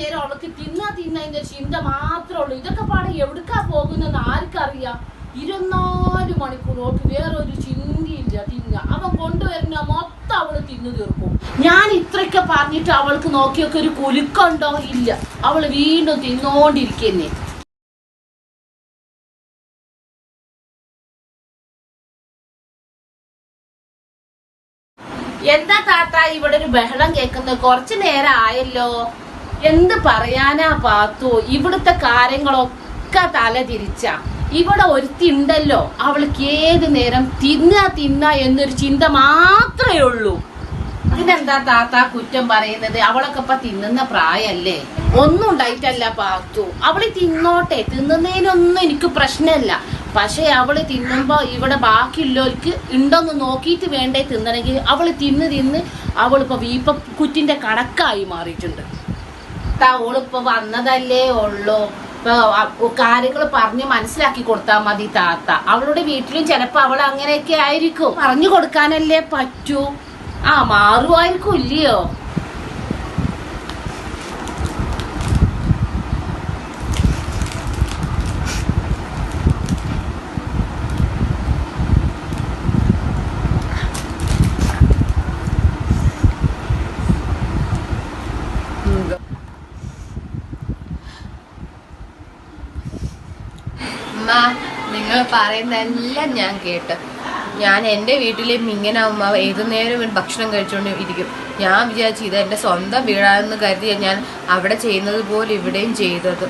നേരം അവൾക്ക് തിന്നാ തിന്നതിന്റെ ചിന്ത മാത്രമേ ഉള്ളൂ ഇതൊക്കെ പാടെ എവിടുക്കാ പോകുന്നെന്ന് ആർക്കറിയാം. ഇരുപത്തിനാല് മണിക്കൂറോട്ട് വേറൊരു ചിന്തയില്ല തിന്ന അവൻ കൊണ്ടുവരുന്ന മൊത്തം അവൾ തിന്നു തീർക്കും. ഞാൻ ഇത്രയൊക്കെ പറഞ്ഞിട്ട് അവൾക്ക് നോക്കിയൊക്കെ ഒരു കുലുക്കുണ്ടോ? ഇല്ല. അവൾ വീണ്ടും തിന്നോണ്ടിരിക്കുന്നേ. എന്താ താത്ത? ഇവിടെ ഒരു ബഹളം കേൾക്കുന്നത്. കുറച്ചു നേരം ആയല്ലോ. എന്ത് പറയാനാ പാത്തു? ഇവിടുത്തെ കാര്യങ്ങളൊക്കെ തല തിരിച്ച ഇവിടെ ഒരുത്തി ഉണ്ടല്ലോ അവൾക്ക് ഏത് നേരം തിന്ന തിന്ന എന്നൊരു ചിന്ത മാത്രമേ ഉള്ളൂ. പിന്നെന്താ താത്ത കുറ്റം പറയുന്നത്? അവളൊക്കെ ഇപ്പൊ തിന്നുന്ന പ്രായല്ലേ? ഒന്നും ഉണ്ടായിട്ടല്ല പാത്തു. അവൾ തിന്നോട്ടെ. തിന്നുന്നതിനൊന്നും എനിക്ക് പ്രശ്നമല്ല. പക്ഷെ അവൾ തിന്നുമ്പോ ഇവിടെ ബാക്കിയുള്ളവർക്ക് ഉണ്ടോന്ന് നോക്കിയിട്ട് വേണ്ടേ തിന്നണമെങ്കിൽ അവൾ തിന്ന് തിന്ന് അവളിപ്പോ വീപ്പ കുറ്റിന്റെ കണക്കായി മാറിയിട്ടുണ്ട്. താ ഓളിപ്പോ വന്നതല്ലേ ഉള്ളൂ. കാര്യങ്ങൾ പറഞ്ഞു മനസ്സിലാക്കി കൊടുത്താൽ മതി താത്ത. അവളുടെ വീട്ടിലും ചിലപ്പോ അവൾ അങ്ങനെയൊക്കെ ആയിരിക്കും. പറഞ്ഞു കൊടുക്കാനല്ലേ പറ്റൂ. ആ മാറുമായിരിക്കും ഇല്ലയോ? ഉമ്മ നിങ്ങൾ പറയുന്നതെല്ലാം ഞാൻ കേട്ട്. ഞാൻ എന്റെ വീട്ടിലും ഇങ്ങനെ ഉമ്മ ഏതു നേരം ഭക്ഷണം കഴിച്ചുകൊണ്ട് ഇരിക്കും. ഞാൻ വിചാരിച്ചു ഇത് എന്റെ സ്വന്തം വീടാണെന്ന് കരുതി ഞാൻ അവിടെ ചെയ്യുന്നത് പോലെ ഇവിടെയും ചെയ്തത്.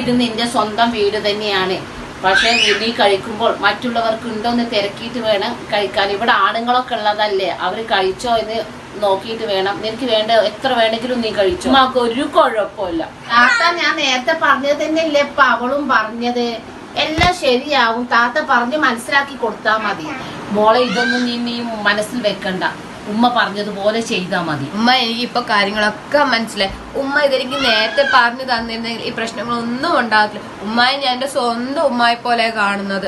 ഇത് നിന്റെ സ്വന്തം വീട് തന്നെയാണ്. പക്ഷേ നീ കഴിക്കുമ്പോൾ മറ്റുള്ളവർക്ക് ഉണ്ടോന്ന് തിരക്കിയിട്ട് വേണം കഴിക്കാൻ. ഇവിടെ ആണുങ്ങളൊക്കെ ഉള്ളതല്ലേ. അവർ കഴിച്ചോ എന്ന് നോക്കിയിട്ട് വേണം. നിനക്ക് വേണ്ട എത്ര വേണമെങ്കിലും നീ കഴിച്ചു. ഉമ്മാക്ക് ഒരു കുഴപ്പമില്ല. താത്ത ഞാൻ നേരത്തെ പറഞ്ഞത് തന്നെയല്ലേ ഇപ്പൊ അവളും പറഞ്ഞത്. എല്ലാം ശരിയാവും. താത്ത പറഞ്ഞ് മനസ്സിലാക്കി കൊടുത്താ മതി. മോളെ ഇതൊന്നും നീ മനസ്സിൽ വെക്കണ്ട. ഉമ്മ പറഞ്ഞതുപോലെ ചെയ്താ മതി. ഉമ്മ എനിക്ക് ഇപ്പൊ കാര്യങ്ങളൊക്കെ മനസ്സിലായി. ഉമ്മ ഇതെനിക്ക് നേരത്തെ പറഞ്ഞു തന്നിരുന്നെങ്കിൽ ഈ പ്രശ്നങ്ങളൊന്നും ഉണ്ടാകത്തില്ല. ഉമ്മായി ഞാൻ എന്റെ സ്വന്തം ഉമ്മായി പോലെ കാണുന്നത്.